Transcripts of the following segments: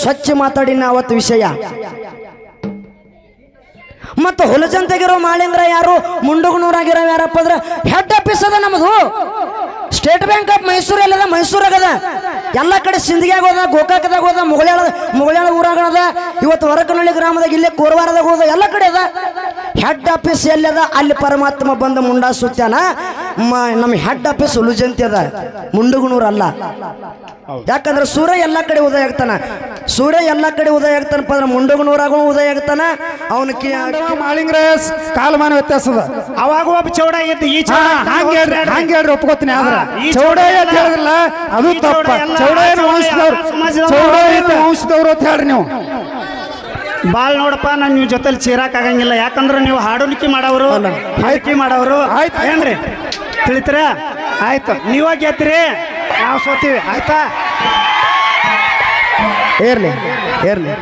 ಸ್ವಚ್ಛ ಮಾತಾಡಿನ ಅವತ್ತು ವಿಷಯ. ಮತ್ತು ಹುಲಜಂತೆಗಿರೋ ಮಾಳಿಂಗ್ರ ಯಾರು? ಮುಂಡುಗನೂರಾಗಿರೋ ಯಾರಪ್ಪ ಅಂದ್ರೆ ಹೆಡ್ ಆಫೀಸ್ ಅದ ನಮ್ದು. ಸ್ಟೇಟ್ ಬ್ಯಾಂಕ್ ಆಫ್ ಮೈಸೂರು ಎಲ್ಲದ ಮೈಸೂರಾಗದ ಎಲ್ಲ ಕಡೆ ಸಿಂದಗ್ಯಾಗ ಹೋದ, ಗೋಕಾಕದಾಗ ಹೋದ ಮುಗಳಾಳ ಮುಗಳಾಳ ಊರಾಗದ ಇವತ್ತು ಹೊರಕನಹಳ್ಳಿ ಗ್ರಾಮದಾಗ ಇಲ್ಲೇ ಕೋರವಾರದಾಗ ಹೋದ, ಎಲ್ಲ ಕಡೆ ಅದ. ಹೆಡ್ ಆಫೀಸ್ ಎಲ್ಲದ? ಅಲ್ಲಿ ಪರಮಾತ್ಮ ಬಂದ ಮುಂಡಾ ಸುತ್ತಾನ. ನಮ್ಮ ಹೆಡ್ ಆಫೀಸ್ ಉಲುಜಂತಿ ಅದ. ಮುಂಡುಗುಣೂರ್ ಅಲ್ಲ. ಯಾಕಂದ್ರೆ ಸೂರ್ಯ ಎಲ್ಲ ಕಡೆ ಉದಯ ಆಗ್ತಾನ. ಸೂರ್ಯ ಎಲ್ಲ ಕಡೆ ಉದಯ ಆಗ್ತಾನಪ್ಪ ಅಂದ್ರೆ ಮುಂಡುಗುಣೂರಾಗೂ ಉದಯ ಆಗ್ತಾನ. ಅವನ ಮಾಳಿಂಗ್ರ ಕಾಲಮಾನ ವ್ಯತ್ಯಾಸ ಅದ ಅವಾಗ ಒಬ್ಬ ಚೌಡ ಇತ್ತು ಈ ಚೌಡ ಹಂಗೆ ಹೇಳ್ರಿ ಹಂಗೆ ಹೇಳ್ರಿ ಒಪ್ಕೋತೀನಿ ಆದ್ರ. ಚೌಡ ಅಂತ ಹೇಳಿದ್ರಲ್ಲ ಅದು ತಪ್ಪ. ಚೌಡ ಏನು ಚೌಡ ವಂಶದವ್ರು? ಚೌಡ ಏನು ವಂಶದವ್ರು ಅಂತ ಹೇಳ್ರಿ ನೀವು. ಬಾಳ್ ನೋಡಪ್ಪ ನಾನು ನೀವು ಜೊತೆಲಿ ಚೀರಾಕ್ ಆಗಂಗಿಲ್ಲ. ಯಾಕಂದ್ರೆ ನೀವು ಹಾಡೋಲಿಕ್ಕೆ ಮಾಡವರು ಹೈಕಿ ಮಾಡವರು. ಆಯ್ತು. ಏನ್ರಿ? ತಿಳಿತೀರ? ಆಯ್ತು. ನೀವ ಗೆದ್ರಿ ನಾವು ಸೋತೀವಿ. ಆಯ್ತಾ? ಏರ್ಲಿ ಏರ್ಲಿ.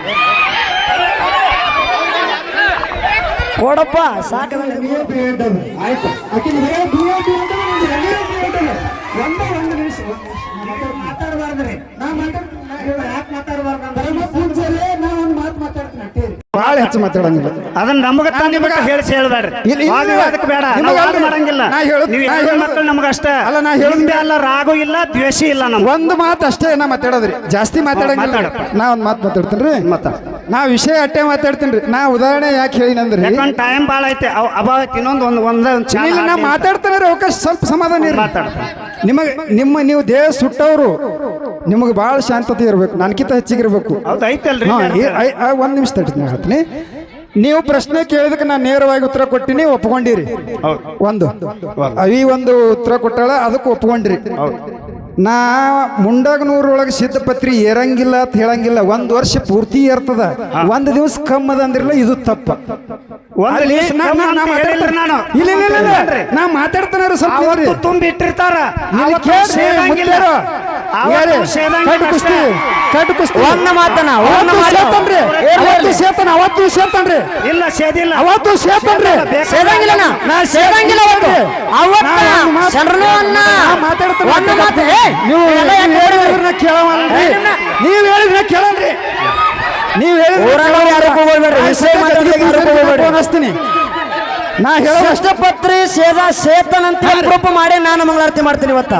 ಕೊಡಪ್ಪ ಸಾಕದ ಆಯ್ತು. ಭಾಳ ಹೆಚ್ಚು ಮಾತಾಡಂಗಿಲ್ಲ. ಅದನ್ನ ನಮಗ ನಿಮಗ ಹೇಳಿಸಿ ಇಲ್ಲ, ವಾದ ವಿವಾದಕ್ಕೆ ಬೇಡ. ನಾವು ವಾದ ಮಾಡಂಗಿಲ್ಲ. ನಾ ಹೇಳು- ನೀವು ನಾ ಹೆಣ್ಣು ಹೇಳು- ಮಕ್ಕಳು ನಮಗ ಅಷ್ಟ ಅಲ್ಲ, ನಾ ಹೇಳೋದು- ನಿಮ್ದೇ ಅಲ್ಲ ರಾಗು ಇಲ್ಲ ದ್ವೇಷ ಇಲ್ಲ ನಮ್ಗೆ. ಒಂದು ಮಾತು ಅಷ್ಟೇ ನಾ ಮಾತಾಡೋದ್ರಿ. ಜಾಸ್ತಿ ಮಾತಾಡಂಗಿಲ್ಲ. ಮಾತಾಡಪ್ಪ. ನಾ ಒಂದು ಮಾತು ಮಾತಾಡ್ತೀನಿ ರೀ ಮಾತಾಡ. ನಾ ವಿಷಯ ಅಟ್ಟೆ ಮಾತಾಡ್ತೀನಿ ರೀ ನಾ ಉದಾಹರಣೆ ಯಾಕೆ ಹೇಳಿನಂದ್ರಿ? ಯಾಕಂದ್ರೆ ಟೈಮ್ ಭಾಳ ಐತೆ. ಅವ್ ಅಭಾವ ಇನ್ನೊಂದು ಒಂದು ಒಂದ ಒಂದು ಇಲ್ಲ ನಾ ಮಾತಾಡ್ತಾನೆ ಅವಕಾಶ ಸ್ವಲ್ಪ ಸಮಾಧಾನ ಮಾತಾಡ್ತೀನಿ. ನಿಮಗೆ ನಿಮ್ಮ ನೀವು ದೇಹ ಸುಟ್ಟವರು ನಿಮಗೆ ಭಾಳ ಶಾಂತತೆ ಇರಬೇಕು ನನಗಿಂತ ಹೆಚ್ಚಿಗೆ ಇರಬೇಕು. ಒಂದ್ ಒಂದು ನಿಮಿಷ ತಡೀನಿ ನಾ ಹೇಳ್ತೀನಿ. ನೀವು ಪ್ರಶ್ನೆ ಕೇಳಿದಕ್ಕೆ ನಾನು ನೇರವಾಗಿ ಉತ್ತರ ಕೊಟ್ಟಿನಿ ಒಪ್ಕೊಂಡಿರಿ. ಒಂದು. ಅವಿ ಒಂದು ಉತ್ತರ ಕೊಟ್ಟಾಳ ಅದಕ್ಕೆ ಒಪ್ಕೊಂಡ್ರಿ. ನಾ ಮುಂಡಾಗನೂರೊಳಗೆ ಸಿದ್ಧಪತ್ರಿ ಏರಂಗಿಲ್ಲ ಅಂತ ಹೇಳಂಗಿಲ್ಲ ಒಂದು ವರ್ಷ ಪೂರ್ತಿ ಇರ್ತದ. ಒಂದು ದಿವಸ ಕಮ್ಮದ ಅಂದ್ರಲ್ಲ ಇದು ತಪ್ಪ. ಒಂದು ಅಲ್ಲಿ ನಾನು ನಾ- ನಾ- ನಾ ಮಾತಾಡ್ತಾನೆ- ನಾನು. ಇಲ್ಲ ಇಲ್ಲ ಇಲ್ಲ. ನಾ ಮಾತಾಡ್ತಾನೆ ಸ್ವಲ್ಪ ಅವತ್ತು ಇರ್ರಿ. ತುಂಬಿ ಇಟ್ಟಿರ್ತಾರ ಇಲ್ಲಿ ಅವತ್ತು ಕೇಳ್ರಿ, ಸೇದಂಗಿಲ್ಲ. ಮುತ್ಯಾರು. ಅವತ್ತು ಏರಿ, ಸೇದಂಗಿಲ್ಲ ಕಟ್ಟು ಕುಸ್ತಿ ಅಷ್ಟೇ. ಕುಸ್ತಿ ಒಂದ್ ಮಾತನ, ಒಂದ್. ಸೇತನ್ರಿ ಅವತ್ತು ಸೇತನ ಅವತ್ತು ಸೇತನ್ರಿ ಇಲ್ಲ ಸೇದಿಲ್ಲ ಅವತ್ತು ಸೇತನ್ರಿ ಸೇದಂಗಿಲ್ಲ ನಾ. ನಾ ಸೇದಂಗಿಲ್ಲ ಅವತ್ತು. ಅವತ್ತ ನಾ ಶರಣು ಅನ್ನ. ನಾ ಮಾತಾಡ್ತೀನಿ ಒಂದು ಮಾತು, ನೀವು ಎಲ್ಲ? ಕೇಳವಲ್ರಿ ಏ, ನಿನ್ನ- ನೀವು ಹೇಳಿದ್ರೆ ಕೇಳಲ್ರಿ ನೀವು ಹೋಗ್ಬೇಡ್ರಿ, ನಾ ಹೇಳೋ ಕಷ್ಟಪತ್ರಿ ಸೇದಾ ಸೇತನ್ ಅಂತ ಗ್ರೂಪ್ ಮಾಡಿ ನಾನು ಮಂಗಳಾರತಿ ಮಾಡ್ತೀನಿ ಇವತ್ತ.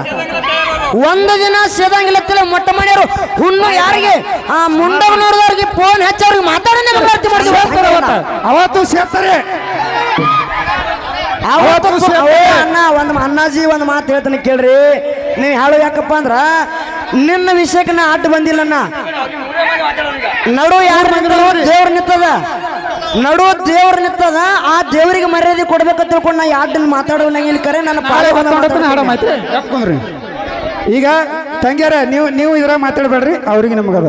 ಒಂದು ದಿನ ಸೇದಂಗಿಲ್ಲ ಮೊಟ್ಟ ಮಾಡ್ಯಾರು ಹುಣ್ಣು ಯಾರಿಗೆ? ಆ ಮುಂಡವನವ್ರಿಗೆ ಫೋನ್ ಹೆಚ್ಚವ್ರಿಗೆ ಮಾತಾಡನೆ ಮಂಗಳಾರತಿ ಮಾಡ್ತೀವಿ. ಅವತ್ತು ಸೇರ್ತಾರೆ. ಅವತ್ತು. ಅಣ್ಣ ಒಂದು ಅಣ್ಣಾಜಿ ಒಂದು ಮಾತು ಹೇಳ್ತಾನೆ ಕೇಳ್ರಿ. ನೀವು ಹೇಳು ಯಾಕಪ್ಪ ಅಂದ್ರ ನಿನ್ನ ವಿಷಯಕ್ಕೆ ನಾ ಬಂದಿಲ್ಲ ಬಂದಿಲ್ಲಣ್ಣ. ನಡು ಯಾರು ನಿಂತದೋ? ದೇವ್ರ ನಿಂತದ? ನಡು ದೇವ್ರ ನಿಂತದ? ಆ ದೇವರಿಗೆ ಮರ್ಯಾದೆ ಕೊಡ್ಬೇಕು ತಿಳ್ಕೊಂಡು ನಾ ಯಾರ್ದನ್ನ ಮಾತಾಡೋಣ ಇಲ್ಲಿ ಕರೆ ನನ್ನ ಪಾಳೆ ಬಂದ ಹಾಡ ಮಾತ್ರ. ಯಾಕೊಂಡ್ರಿ ಈಗ ತಂಗ್ಯಾರ ನೀವು ನೀವು ಇದ್ರಾಗ ಮಾತಾಡ್ಬೇಡ್ರಿ ಅವ್ರಿಗೆ ನಮಗದ.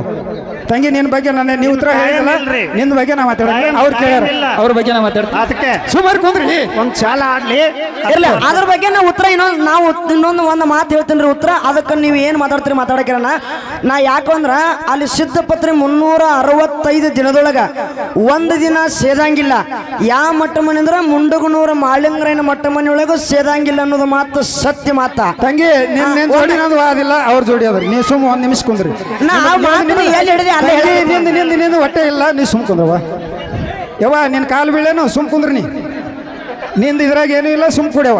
ತಂಗಿ ನಿನ್ ಬಗ್ಗೆ ನನ್ನ ನೀವು ಉತ್ತರ ಹೇಳಿಲ್ಲ ನಿನ್ ನಿನ್ನ ಬಗ್ಗೆ ನಾ ಮಾತಾಡಲ್ಲ Time- ಅವ್ರು ಕೇಳ್ಯಾರ. time ಇಲ್ಲ. ಅವ್ರ ಬಗ್ಗೆ ನಾ ಮಾತಾಡ್ತೀನಿ ಅದಕ್ಕೆ ಸುಮಾರು ಕುಂದ್ರಿ. ಒಂದ್ ಶಾಲ ಆಗ್ಲಿ. ಇರ್ಲಿ ಅದ್ರ ಬಗ್ಗೆ ನಾ ಉತ್ತರ ಇನ್ನೊಂದು ನಾವು ಇನ್ನೊಂದು ಒಂದು ಮಾತು ಹೇಳ್ತೀನಿ ರೀ ಉತ್ತರ. ಅದಕ್ಕೆ ನೀವು ಏನು ಮಾತಾಡ್ತೀರಿ ಮಾತಾಡಕಿರಣ ನಾ ಯಾಕಂದ್ರ ಅಲ್ಲಿ ಸಿದ್ಧಪತ್ರಿ ಮುನ್ನೂರ ಅರವತ್ತೈದು ದಿನದೊಳಗ ಒಂದು ದಿನ ಸೇದಂಗಿಲ್ಲ. ಯಾವ ಮಟ್ಟ ಮನೆ ಅಂದ್ರೆ ಮುಂಡಗನೂರ ಮಾಳಿಂಗ್ರೈನ ಮಟ್ಟ ಮನೆಯೊಳಗೂ ಸೇದಂಗಿಲ್ಲ ಅನ್ನೋದು ಮಾತು ಸತ್ಯ ಮಾತ. ತಂಗಿ ನಿನ್ ನಿನ್ ಜೋಡಿ ನಂದು ವಾದಿಲ್ಲ ಅವ್ರ ಜೋಡಿ ಅದ್ರಿ. ನೀವು ಸುಮ್ಮ ಒಂದ್ ನಿಮಿಷ ಕುಂದ್ರಿ. ನಾ ಆ ಮಾತನ್ನ ಎಲ್ಲಿ ಹಿಡಿದೆ? ಅಲ್ಲೇ ನಿಂದು ನಿಂದು ನಿಂದು ಹೊಟ್ಟೆ ಇಲ್ಲ ನೀ ಸುಮ್ ಕುಂದ್ರವ ಯವ್ವ ನಿನ್ನ ಕಾಲು ಬೀಳೇನು ಸುಮ್ ಕುಂದ್ರಿ ನೀ ನಿಂದು ಇದ್ರಾಗ ಏನೂ ಇಲ್ಲ ಸುಮ್ ಕುಡ್ಯವ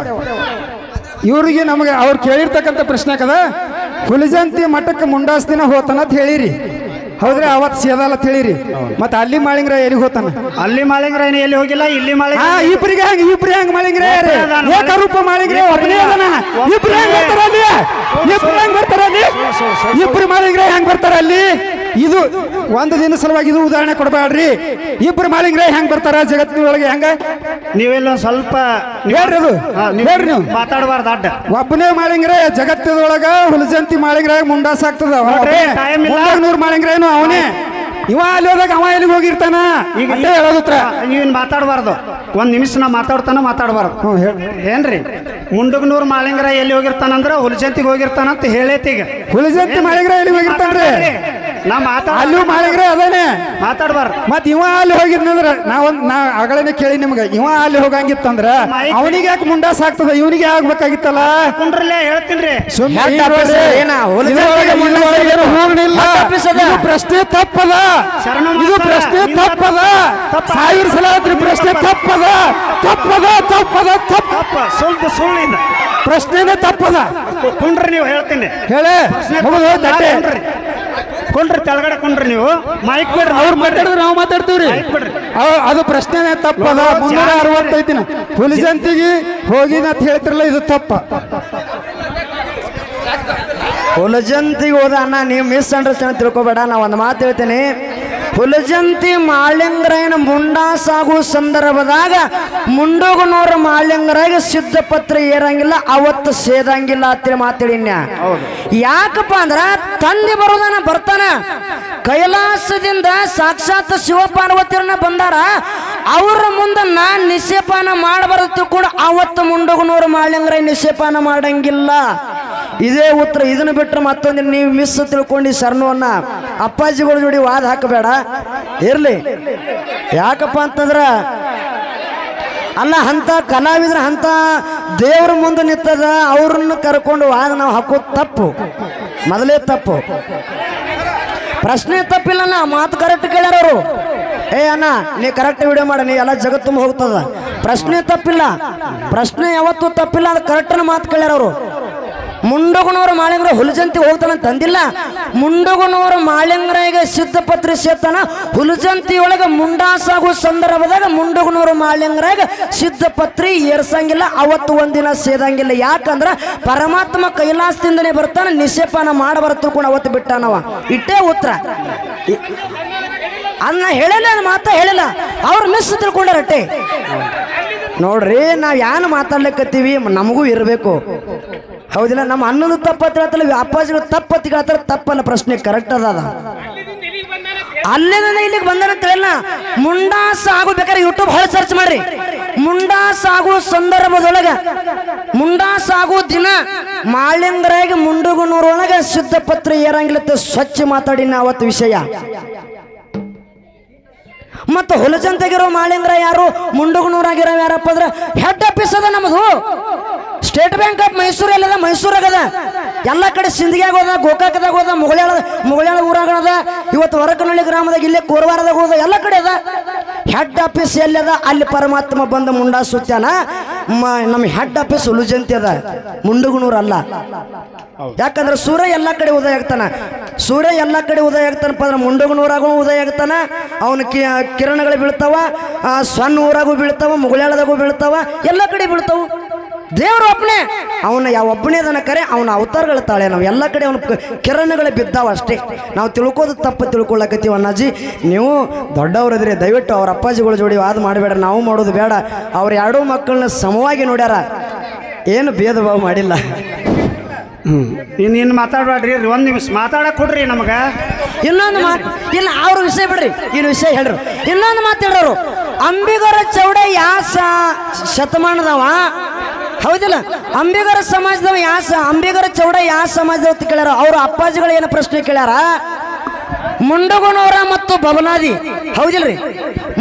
ಇವ್ರಿಗೆ ನಮಗೆ ಅವ್ರು ಕೇಳಿರ್ತಕ್ಕಂಥ ಪ್ರಶ್ನೆ ಕದ ಹುಲಿಜಂತಿ ಮಠಕ್ಕೆ ಮುಂಡಾಸ್ತಿನ ಹೋತನ ಅಂತ ಹೇಳಿರಿ ಹೌದ್ರಿ ಅವತ್ತು ಸೇದಲ್ಲ ತಿಳಿರಿ ಹೇಳಿರಿ ಮತ್ತೆ ಅಲ್ಲಿ ಮಾಳಿಂಗ್ರ ಎಲ್ಲಿ ಹೋತಾನ ಅಲ್ಲಿ ಮಾಳಿಂಗ್ರ ಏನು ಎಲ್ಲಿ ಹೋಗಿಲ್ಲ ಇಲ್ಲಿ ಹಾ ಮಾಳಿಂಗ್ರ ಇಬ್ರಿಗೆ ಹಂಗ ಇಬ್ರಿ ಹಂಗ ಮಾಳಿಂಗ್ರೂಪ. ಏಕರೂಪ ಮಾಳಿಂಗ್ರೆ ಒಬ್ಬನೇ ಅದನ ಇಬ್ರು ಹೆಂಗ್ ಬರ್ತಾರ ಅಲ್ಲಿ ಇಬ್ರು ಹೆಂಗ್ ಬರ್ತಾರ ಅಲ್ಲಿ ಇಬ್ರು ಮಾಳಿಂಗ್ರೆ ಹೆಂಗ್ ಬರ್ತಾರ ಅಲ್ಲಿ ಇದು ಒಂದು ದಿನ ಸಲುವಾಗಿ ಇದು ಉದಾಹರಣೆ ಕೊಡಬೇಡ್ರಿ. ಇಬ್ರು ಮಾಲಿಂಗ್ರೆ ಹೆಂಗ್ ಬರ್ತಾರ ಜಗತ್ತಿನೊಳಗೆ ಹೆಂಗ? ನೀವೆಲ್ಲ ಸ್ವಲ್ಪ ಹೇಳ್ರಿ ಅದು. ಹೇಳ್ರಿ ನೀವು. ಮಾತಾಡಬಾರ್ದು ಅಡ್ಡ. ಒಬ್ಬನೇ ಮಾಲಿಂಗ್ರೆ ಜಗತ್ತದೊಳಗ ಹುಲಜಂತಿ ಮಾಲಿಂಗ್ರೆ ಮುಂಡಾಸ ಆಗ್ತದ time ಇಲ್ಲ. ನೂರ್ ಮಾಳಿಂಗ್ರೇನು ಅವನೇ. ಇವ ಅಲ್ಲಿ ಹೋದಾಗ ಅವ ಎಲ್ಲಿಗೆ ಹೋಗಿರ್ತಾನ? ಈಗ ಇಲ್ಲೇ ಹೇಳೋದು ಉತ್ತರ ನೀವೇನು ಮಾತಾಡಬಾರ್ದು. ಒಂದ್ ನಿಮಿಷ ನಾ ಮಾತಾಡ್ತಾನ ಮಾತಾಡಬಾರ್ದು. ಹ್ಞೂ ಹೇಳಿ ಏನ್ರಿ? ಮುಂಡಗನೂರ್ ಮಾಲಿಂಗ್ರ ಎಲ್ಲಿ ಹೋಗಿರ್ತಾನಂದ್ರ ಹುಲಜಂತಿಗೆ ಹೋಗಿರ್ತಾನಂತ ಹೇಳೈತಿ ಈಗ. ಹುಲಜಂತಿ ಮಾಲಿಂಗ್ರ ಎಲ್ಲಿಗೆ ಹೋಗಿರ್ತಾನ್ರಿ? ನಾ ಮಾತಾಡ ಅಲ್ಲೂ ಮಾಡಿದ್ರೆ ಅದೇನೆ. ಮಾತಾಡ್ಬಾರ ಮತ್ ಇವ ಅಲ್ಲಿ ಹೋಗಿದ್ನಂದ್ರ ನಾವೊಂದ್ ನಾ ಅಗಳನೆ ಕೇಳಿ ನಿಮ್ಗೆ. ಇವ ಅಲ್ಲಿ ಹೋಗಂಗಿತ್ತಂದ್ರ ಅವನಿಗೆ ಯಾಕೆ ಮುಂಡಾಸ್ ಆಗ್ತದ ಇವನಿಗೆ ಆಗ್ಬೇಕಾಗಿತ್ತಲ್ಲ ಕುಂಡ್ರಲ್ಲೇ ಹೇಳ್ತೀನಿ ಪ್ರಶ್ನೆ ತಪ್ಪದ. ಇದು ಪ್ರಶ್ನೆ ತಪ್ಪದ. ತಪ್ಪ. ಸಾವಿರ ಸಲ ಆದ್ರೆ ಪ್ರಶ್ನೆ ತಪ್ಪದ. ತಪ್ಪದ ತಪ್ಪದ ತಪ್ಪ. ಸ್ವಲ್ಪ ಸುಳ್ಳು ಸುಳ್ಳು ಇದು ಪ್ರಶ್ನೆನೇ ತಪ್ಪದ. ಕುಂಡ್ರಿ ನೀವು ಹೇಳ್ತೀನಿ. ಹೇಳಿ. ಕುಂಡ್ರಿ ತೆಳಗಡೆ ಕುಂಡ್ರಿ ನೀವು. ಮೈಕ್ ಬಿಡ್ರಿ ಅವ್ರು ಮಾತಾಡಿದ್ರೆ ನಾವು ಮಾತಾಡ್ತೀವ್ರಿ. ಆಯ್ತ್ ಬಿಡ್ರಿ. ಅವ್- ಅದು ಪ್ರಶ್ನೆನೇ ತಪ್ಪದ ಮುನ್ನೂರ ಐತಿ ಪೊಲೀಸ್ ಹುಲಿಜಂತಿಗೆ ಹೋಗಿನ ಅಂತ ಹೇಳ್ತಿರಲ್ಲ ಇದು ತಪ್ಪ. ಹುಲಜಂತಿಗೆ ಹೋದ ಅಣ್ಣ ನೀವು ಮಿಸ್ ಅಂಡರ್ಸ್ಟ್ಯಾಂಡ್ ತಿಳ್ಕೊಬೇಡ. ನಾ ಒಂದು ಮಾತು ಹೇಳ್ತೇನೆ. ಹುಲಜಂತಿ ಮಾಳಿಂಗರಾಯನ ಮುಂಡಾ ಸಾಗು ಸಂದರ್ಭದಾಗ ಮುಂಡೋಗನೂರ ಮಾಳಿಂಗರಾಗ ಸಿದ್ಧಪತ್ರ ಏರಂಗಿಲ್ಲ ಅವತ್ತು ಸೇದಂಗಿಲ್ಲ ಅಂತೇಳಿ ಮಾತಾಡಿನ್ಯ ಯಾಕಪ್ಪ ಅಂದ್ರ ತಂದೆ ಬರೋದನ ಬರ್ತಾನ. ಕೈಲಾಸದಿಂದ ಸಾಕ್ಷಾತ್ ಶಿವಪಾರ್ವತಿಯರನ್ನ ಬಂದಾರ. ಅವ್ರ ಮುಂದೆ ನಾ ನಿಷೇಪಾನ ಮಾಡಬಾರದು ಕೂಡ ಅವತ್ತು ಮುಂಡೋಗನೋರ ಮಾಳಿಂಗರಾಯ ನಿಷೇಪಾನ ಮಾಡಂಗಿಲ್ಲ. ಇದೇ ಉತ್ತರ ಇದನ್ನು ಬಿಟ್ಟರೆ ಮತ್ತೊಂದು ನೀವು ಮಿಸ್ ತಿಳ್ಕೊಂಡು ಶರಣವನ್ನ ಅಪ್ಪಾಜಿಗಳ ಜೋಡಿ ವಾದ ಹಾಕಬೇಡ. ಇರ್ಲಿ. ಯಾಕಪ್ಪ ಅಂತಂದ್ರ ಅಲ್ಲ ಅಂತ ಕಲಾವಿದ್ರ ಅಂತ ದೇವ್ರ ಮುಂದೆ ನಿಂತದ ಅವ್ರನ್ನ ಕರ್ಕೊಂಡು ವಾದ ನಾವು ಹಾಕೋ ತಪ್ಪು. ಮೊದಲೇ ತಪ್ಪು. ಪ್ರಶ್ನೆ ತಪ್ಪಿಲ್ಲ ಅಣ್ಣ, ಮಾತು ಕರೆಕ್ಟ್ ಕೇಳ್ಯಾರ ಅವರು. ಏ ಅಣ್ಣ, ನೀ ಕರೆಕ್ಟ್ ವಿಡಿಯೋ ಮಾಡ, ನೀ ಎಲ್ಲ ಜಗತ್ತು ಹೋಗ್ತದ. ಪ್ರಶ್ನೆ ತಪ್ಪಿಲ್ಲ. ಪ್ರಶ್ನೆ ಯಾವತ್ತೂ ತಪ್ಪಿಲ್ಲ, ಅದು ಕರೆಕ್ಟ್ನ ಮಾತು ಕೇಳ್ಯಾರ ಅವರು ಮುಂಡಗುನವರ ಮಾಳಿಂಗ್ರ ಹುಲಜಂತಿ ಹೋಗ್ತಾನ ತಂದಿಲ್ಲ ಮುಂಡಗುಣವರ ಮಾಳಿಂಗ್ರಾಗ ಸಿದ್ಧಪತ್ರಿ ಸೇತನ ಹುಲಜಂತಿ ಒಳಗೆ ಮುಂಡಾಸಾಗೋ ಸಂದರ್ಭದಾಗ ಮುಂಡಗುಣವರ ಮಾಳಿಂಗ್ರಾಗ ಸಿದ್ಧಪತ್ರಿ ಏರ್ಸಂಗಿಲ್ಲ. ಅವತ್ತು ಒಂದಿನ ಸೇದಂಗಿಲ್ಲ. ಯಾಕಂದ್ರ ಪರಮಾತ್ಮ ಕೈಲಾಸದಿಂದನೇ ಬರ್ತಾನ ನಿಷೇಪಾನ ಕೂಡ ಅವತ್ತು ಬಿಟ್ಟಾನವ. ಇಟ್ಟೇ ಉತ್ತರ. ಅನ್ನ ಹೇಳಿಲ್ಲ ಮಾತ ಹೇಳಿಲ್ಲ. ಅವ್ರು ಮಿಸ್ ತಿಳ್ಕೊಂಡಾರಟ್ಟೆ ನೋಡ್ರಿ, ನಾವ್ ಯಾನು ಮಾತಾಡ್ಲಿಕ್ಕತ್ತೀವಿ ನಮಗೂ ಇರಬೇಕು. ಹೌದಿಲ್ಲ ನಮ್ಮ ಅನ್ನದ ತಪ್ಪ ವ್ಯಾಪಾರಿಗಳು ಅಪ್ಪಾಜಿಗಳು ತಪ್ಪ ಹೇಳ್ತಾರೆ ತಪ್ಪಲ್ಲ ಪ್ರಶ್ನೆ ಕರೆಕ್ಟ್ ಅದ ಅಲ್ಲಿಂದ ಇಲ್ಲಿಗೆ ಬಂದನ ತಿಳಿಯಲ್ಲ ಮುಂಡಾಸ ಬೇಕಾದ್ರೆ ಯೂಟ್ಯೂಬ್ ಹೊಳೆ ಸರ್ಚ್ ಮಾಡ್ರಿ. ಮುಂಡಾಸ ಆಗೋ ಸಂದರ್ಭದೊಳಗ. ಮುಂಡಾಸ ಆಗೋ ದಿನ. ಮಾಳಿಂಗರಾಗಿ ಮುಂಡುಗುನೂರೊಳಗ ಸಿದ್ಧಪತ್ರ ಏರಂಗಿಲತ್ತ ಸ್ವಚ್ಛ ಮಾತಾಡಿನ ಅವತ್ತು ವಿಷಯ. ಮತ್ತು ಹುಲಜಂತಗಿರೋ ಮಾಳಿಂದ್ರ ಯಾರು? ಮುಂಡುಗುನೂರಾಗಿರೋ ಯಾರಪ್ಪ ಅಂದ್ರೆ ಹೆಡ್ ಆಫೀಸ್ ಅದ ನಮ್ಮದು ಸ್ಟೇಟ್ ಬ್ಯಾಂಕ್ ಆಫ್ ಮೈಸೂರು ಎಲ್ಲದ ಮೈಸೂರಾಗದ ಎಲ್ಲ ಕಡೆ ಸಿಂಧಿಗೆ ಹೋದ ಗೋಕಾಕದಾಗ ಹೋದ ಮುಗಳಾಳ ಮುಗಳಾಳ ಊರಾಗದ ಇವತ್ತು ಹೊರಕನಹಳ್ಳಿ ಗ್ರಾಮದಾಗ ಇಲ್ಲಿ ಕೋರವಾರದಾಗ ಹೋದ ಎಲ್ಲ ಕಡೆ ಅದ. ಹೆಡ್ ಆಫೀಸ್ ಎಲ್ಲದ ಅಲ್ಲಿ ಪರಮಾತ್ಮ ಬಂದ ಮುಂಡಾ ಸುತ್ತಾನ ನಮ್ಮ ಹೆಡ್ ಆಫೀಸ್ ಉಲುಜಂತಿ ಅದ. ಮುಂಡುಗುನೂರ್ ಅಲ್ಲ. ಯಾಕಂದ್ರೆ ಸೂರ್ಯ ಎಲ್ಲ ಕಡೆ ಉದಯ ಆಗ್ತಾನ. ಸೂರ್ಯ ಎಲ್ಲ ಕಡೆ ಉದಯ ಆಗ್ತಾನಪ್ಪ ಅಂದ್ರೆ ಮುಂಡಗನೂರಾಗೂ ಉದಯ ಆಗ್ತಾನ. ಅವನ ಕಿರಣಗಳು ಬೀಳ್ತಾವ ಸಣ್ಣ ಊರಾಗೂ ಬೀಳ್ತಾವ ಮುಗುಳಾಳದಾಗೂ ಬೀಳ್ತಾವ, ಎಲ್ಲ ಕಡೆ ಬೀಳ್ತಾವ. ದೇವ್ರ ಒಬ್ಬನೇ ಅವನ ಯಾವ ಒಬ್ಬನೇ ಅದನ್ನ ಕರೆ ಅವನ ಅವತಾರಗಳ ತಾಳೆ. ನಾವು ಎಲ್ಲ ಕಡೆ ಅವನ ಕಿರಣಗಳು ಬಿದ್ದಾವ ಅಷ್ಟೇ. ನಾವು ತಿಳ್ಕೋದು ತಪ್ಪು ತಿಳ್ಕೊಳ್ಳಕತ್ತೀವಿ ಅಣ್ಣಾಜಿ. ನೀವು ದೊಡ್ಡವರದ್ರಿ ದಯವಿಟ್ಟು ಅವ್ರ ಅಪ್ಪಾಜಿಗಳ ಜೋಡಿ ವಾದ ಮಾಡಬೇಡ ನಾವು ಮಾಡೋದು ಬೇಡ. ಅವ್ರ ಎರಡೂ ಮಕ್ಕಳನ್ನ ಸಮವಾಗಿ ನೋಡ್ಯಾರ. ಏನು ಭೇದ ಭಾವ ಮಾಡಿಲ್ಲ ಇನ್ನು ಇನ್ನು ಮಾತಾಡ್ಬೇಡ್ರಿ ಒಂದು ನಿಮಿಷ ಮಾತಾಡಕ್ ಕೊಡ್ರಿ ನಮಗ. ಇನ್ನೊಂದು ಮಾತು ಇಲ್ಲ ಅವ್ರ ವಿಷಯ ಬಿಡ್ರಿ. ಇನ್ನು ವಿಷಯ ಹೇಳ್ರು. ಇನ್ನೊಂದು ಮಾತು ಹೇಳೋರು ಅಂಬಿಗರ ಚೌಡ ಯಾ ಸ- ಶತಮಾನದವ? ಹೌದಿಲ್ಲ? ಅಂಬಿಗರ ಸಮಾಜದವ ಯಾ ಅಂಬಿಗರ ಚೌಡ ಯಾ ಸಮಾಜದವ ಅಂತ ಕೇಳ್ಯಾರ? ಅವ್ರ ಅಪ್ಪಾಜಿಗಳು ಏನು ಪ್ರಶ್ನೆ ಕೇಳ್ಯಾರ? ಮುಂಡಗುನೂರ ಮತ್ತು ಬಬಲಾದಿ. ಹೌದಿಲ್ರಿ?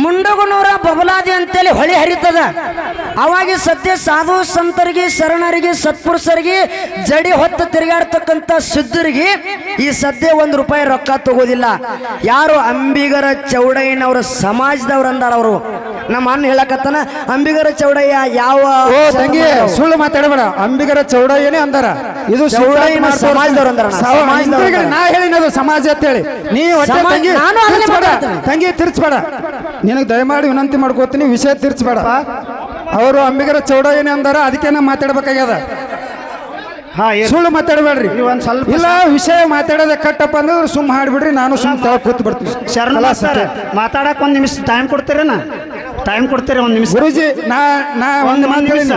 ಮುಂಡಗುನೂರ ಬಬಲಾದಿ ಅಂತೇಳಿ ಹೊಳೆ ಹರಿತದ. ಅವಾಗ ಸದ್ಯ ಸಾಧು ಸಂತರಿಗೆ, ಶರಣರಿಗೆ, ಸತ್ಪುರುಷರಿಗೆ, ಜಡಿ ಹೊತ್ತು ತಿರುಗಾಡ್ತಕ್ಕಂಥ ಸಿದ್ಧರಿಗೆ ಈ ಸದ್ಯ ಒಂದು ರೂಪಾಯಿ ರೊಕ್ಕ ತಗೋದಿಲ್ಲ. ಯಾರು ಅಂಬಿಗರ ಚೌಡಯ್ಯನವರ ಸಮಾಜದವ್ರು ಅಂದಾರ ಅವರು? ನಮ್ಮ ಅಣ್ಣ ಹೇಳಕತ್ತಾನ ಅಂಬಿಗರ ಚೌಡಯ್ಯ ಯಾವ ಓ ತಂಗಿ ಸುಳ್ಳು ಮಾತಾಡಬೇಡ. ಅಂಬಿಗರ ಚೌಡಯ್ಯನೇ ಅಂದಾರ. ಇದು ಸಮಾಜದವ್ರು ಅಂದಾರ ನಾ ಹೇಳಿನದು ಸಮಾಜ ಅಂತ ಹೇಳಿ ನೀ ತಂಗಿ. ತಂಗಿ ತಿರ್ಚ್ಬೇಡ. ನಿನಗೆ ದಯಮಾಡಿ ವಿನಂತಿ ಮಾಡ್ಕೋತೀನಿ ವಿಷಯ ತಿರ್ಚ್ಬೇಡ. ಅವರು ಅಂಬಿಗರ ಚೌಡಯ್ಯನೇ ಅಂದಾರ ಅದಕ್ಕೆ ನಾ ಮಾತಾಡ್ಬೇಕಾಗ್ಯದ. ಸುಳ್ಳು ಮಾತಾಡಬೇಡ್ರಿ. ಒಂದ್ ಸ್ವಲ್ಪ ಇಲ್ಲ ವಿಷಯ ಮಾತಾಡೋದ ಕಟ್ಟಪ್ಪ ಅಂದ್ರೆ ಸುಮ್ ಹಾಡ್ಬಿಡ್ರಿ ನಾನು ಸುಮ್ಮ ಕೂತ್ ಬಿಡ್ತೀನಿ ಮಾತಾಡಕ್ ಒಂದ್ ನಿಮಿಷ ಟೈಮ್ ಕೊಡ್ತೀರೇನ? ಟೈಮ್ ಕೊಡ್ತೀರಿ ಒಂದ್ ನಿಮಿಷ? ಗುರುಜಿ ನಾ ನಾ ಒಂದು ಮಾತು ನಿಮಿಷ.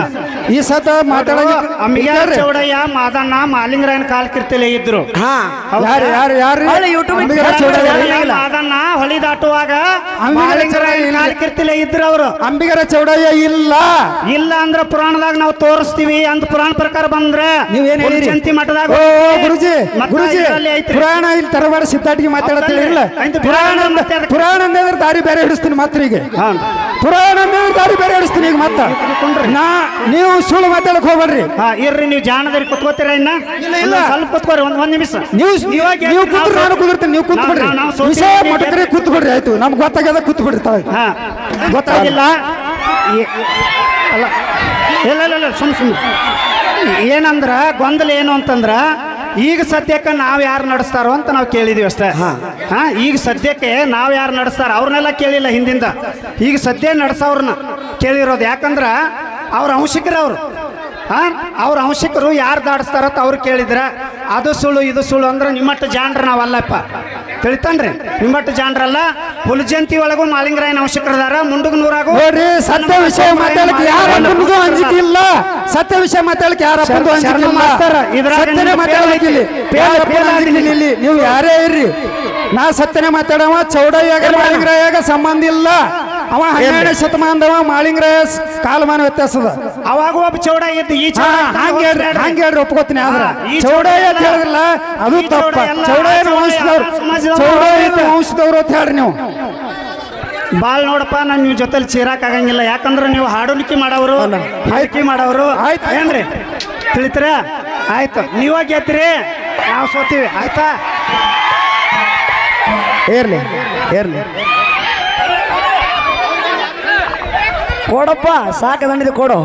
ಈ ಸತ ಮಾತಾಡೋದು ಅಂಬಿಕಾರ ಚೌಡಯ್ಯ ಮಾದಣ್ಣ ಮಾಲಿಂಗರಾಯನ ಕಾಲ್ ಕಿರ್ತಲೆ ಇದ್ರು. ಹಾ. ಯಾರು ಯಾರು ಯಾರು. ಮಾದಣ್ಣ ಹೊಳಿ ದಾಟುವಾಗ ಮಾಲಿಂಗರಾಯನ ಕಾಲ್ ಕಿರ್ತಿಲೆ ಇದ್ರ ಅವರು. ಅಂಬಿಗರ ಚೌಡಯ್ಯ ಇಲ್ಲ. ಇಲ್ಲ ಅಂದ್ರ ಪುರಾಣದಾಗ ನಾವು ತೋರಿಸ್ತೀವಿ ಅಂತ ಪುರಾಣ ಪ್ರಕಾರ ಬಂದ್ರೆ ನೀವೇನು ಹೇಳಿ ಹುಲ್ಚಂತಿ ಮಠದಾಗ ಓ ಗುರುಜಿ ಗುರುಜಿ. ಪುರಾಣ ಇಲ್ಲಿ ತರಬೇಡ ಸಿದ್ಧಾಟಿಗೆ ಮಾತಾಡತ್ತಿಲ್ಲ ಪುರಾಣ ಪುರಾಣ ಅಂದ್ರೆ ದಾರಿ ಬೇರೆ ಹಿಡಿಸ್ತೀನಿ ಮಾತ್ರ ಈಗ ಹಾ. ಪುರಾಣ ದಾರಿ ಬೇರೆ ಹಿಡಿಸ್ತೀನಿ ಈಗ ಮತ್ತೆ. ನಾ ನೀವು ಸುಳ್ಳು ಮಾತಾಡಕ್ ಹೋಗ್ಬೇಡ್ರಿ. ಹಾ ಇರ್ರಿ ನೀವು ಜಾಣದಲ್ಲಿ ಕುತ್ಕೋತೀರ ಇನ್ನ? ಇಲ್ಲ, ಸ್ವಲ್ಪ ಕುತ್ಕೋರಿ ಒಂದ್ ಒಂದ್ ನಿಮಿಷ. ನೀವು ಇವಾಗ ನೀವು ಕೂತ್ರು ನಾನು ಕುದುರ್ತೀನಿ ನೀವು ಕೂತ್ ಬಿಡ್ರಿ ನಾವು- ವಿಷಯ ಮಟಕರಿ ಕೂತ್ ಬಿಡ್ರಿ ಆಯ್ತು. ನಮ್ಗೆ ಗೊತ್ತಾಗ್ಯದ ಕೂತ್ ಬಿಡ್ರಿ ತಾವು. ಹಾ. ಗೊತ್ತಾಗಿಲ್ಲ ಏ- ಅಲ್ಲ. ಇಲ್ಲ ಇಲ್ಲ ಇಲ್ಲ ಸುಮ್ ಸುಮ್ ಏನಂದ್ರ ಗೊಂದಲ ಏನು ಅಂತಂದ್ರ ಈಗ ಸದ್ಯಕ್ಕೆ ನಾವು ಯಾರು ನಡೆಸ್ತಾರೋ ಅಂತ ನಾವು ಕೇಳಿದೀವಿ ಅಷ್ಟೇ. ಹಾ. ಈಗ ಸದ್ಯಕ್ಕೆ ನಾವು ಯಾರು ನಡೆಸ್ತಾರ ಅವ್ರನ್ನೆಲ್ಲ ಕೇಳಿಲ್ಲ ಹಿಂದಿಂದ. ಈಗ ಸದ್ಯ ನಡೆಸೋರ್ನ ಕೇಳಿರೋದು ಯಾಕಂದ್ರ ಅವ್ರ ಅಂಶಿಕರು ಅವರು ಅಂಶಿಕರು ಯಾರು ದಾಡಿಸ್ತಾರತ್ತ ಅವ್ರು ಕೇಳಿದ್ರೆ. ಅದು ಸುಳ್ಳು ಇದು ಸುಳ್ಳು ಅಂದ್ರೆ ನಿಮ್ಮಟ್ಟು ಜಾಣ್ರ ನಾವಲ್ಲಪ್ಪ. ತಿಳಿತಾನ್ರಿ? ನಿಮ್ಮಟ್ಟು ಜಾಣ್ರಲ್ಲ? ಹುಲ್ಜಂತಿ ಒಳಗೂ ಮಾಲಿಂಗರಾಯನ ಮುಂಡುಗ ಮುಂಡುಗನೂರಾಗೂ ನೋಡ್ರಿ ಸತ್ಯ ವಿಷಯ ಮಾತಾಡಕ್ಕೆ ಯಾರ ಅಂಜಿಕೆ ಇಲ್ಲ ಸತ್ಯ ವಿಷಯ ಮಾತಾಡಕ್ಕೆ ಯಾರ ಮಾಸ್ತರ, ಇಲ್ಲಿ. ನೀವು ಯಾರೇ ಇರ್ರಿ. ನಾ ಸತ್ಯನೇ ಮಾತಾಡವ ಚೌಡಯ್ಯಾಗ ಮಾಲಿಂಗರಾಯಾಗ ಸಂಬಂಧ ಇಲ್ಲ. ಅವ ಹನ್ನೆರಡನೇ ಶತಮಾನದವ ಮಾಳಿಂಗ್ರ ಕಾಲಮಾನ ವ್ಯತ್ಯಾಸ ಅದ ಅವಾಗ ಒಬ್ಬ ಚೌಡ ಇದ್ದು ಈ ಚಾ ಚೌಡ ಹಂಗೆ ಹೇಳ್ರಿ ಹಂಗೆ ಹೇಳ್ರಿ ಒಪ್ಕೋತೀನಿ ಆದ್ರ. ಚೌಡಯ್ಯ ಅಂತ ಚೌಡ ಹೇಳಿದ್ರಲ್ಲ ಅದು ಚೌಡ ತಪ್ಪ. ಚೌಡ ಸಮಾಜದವ್ರು ವಂಶದವ್ರು? ಅಂತ ಹೇಳ್ರಿ ನೀವು. ಬಾಳ್ ನೋಡಪ್ಪ ನಾನು ನಿಮ್ಮ ಜೊತೆಲಿ ಚೀರಾಕ್ ಆಗಂಗಿಲ್ಲ. ಯಾಕಂದ್ರೆ ನೀವು ಹಾಡುಲಿಕ್ಕೆ ಮಾಡವ್ರು ಹಾಡಿಕೆ ಮಾಡವರು. ಆಯ್ತು. ಏನ್ರಿ? ತಿಳಿತೀರ? ಆಯ್ತು. ನೀವ ಗೆದ್ರಿ ನಾವು ಸೋತೀವಿ. ಆಯ್ತಾ? ಏರ್ಲಿ ಇರ್ಲಿ ಕೊಡಪ್ಪ ಸಾಕು ದಂಡಿದೆ ಕೊಡು.